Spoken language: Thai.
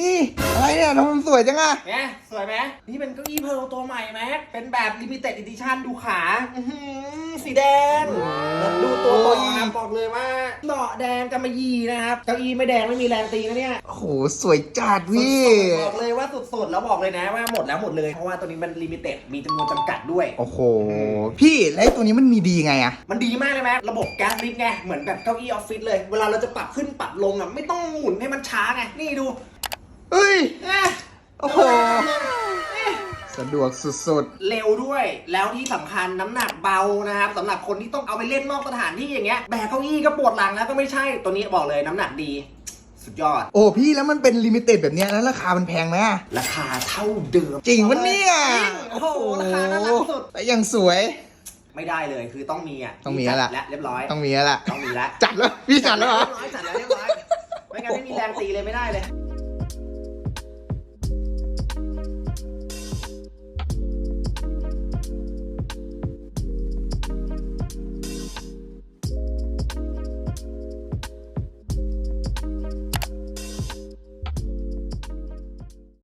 นี่อะไรเนี่ยทำไมมันสวยจังอะไงสวยไหมนี่เป็นเก้าอี้เพร์ลตัวใหม่ไหมเป็นแบบลิมิเต็ดอีดิชั่นดูขาอื้อหือสีแดงแล้วดูตัวเบาะนะครับบอกเลยว่าเบาะแดงกำมะหยี่นะครับเก้าอี้ไม่แดงไม่มีแรงตีนะเนี่ย โอ้โหสวยจัดพี่สุดๆบอกเลยว่าสุดๆ แล้วบอกเลยนะว่าหมดแล้วหมดเลยเพราะว่าตัวนี้มันลิมิเต็ดมีจำนวนจำกัดด้วย โอ้โห พี่แล้วไอ้ตัวนี้มันมีดีไงอะมันดีมากเลยไหมระบบแก๊สลิฟต์ไงเหมือนแบบเก้าอี้ออฟฟิศเลย เวลาเราจะปรับขึ้นปรับลงอะไม่ต้องหมุนให้มันช้าไงนี่ดู เฮ้ยเอ๊ะโอ้โห สะดวกสุดเร็วด้วย แล้วที่สำคัญน้ำหนักเบานะครับสำหรับคนที่ต้องเอาไปเล่นนอกสถานที่อย่างเงี้ยแบกเก้าอี้ก็ปวดหลังแล้วก็ไม่ใช่ตัวนี้บอกเลยน้ำหนักดี สุดยอด ๆ โอ้พี่แล้วมันเป็นลิมิเต็ดแบบเนี้ยแล้วราคามันแพงไหมอะราคาเท่าเดิมจริงปะเนี่ยจริงโอ้โหราคาน่ารักสุด แต่ยังสวย ไม่ได้เลยคือต้องมีอะต้องมีแล้วล่ะและเรียบร้อย ต้องมีแล้วล่ะต้องมีแล้วจัดแล้วพี่จัดแล้วเหรอ เรียบร้อยจัดแล้วเรียบร้อย ไม่งั้นไม่มีแรงตีเลยไม่ได้เลย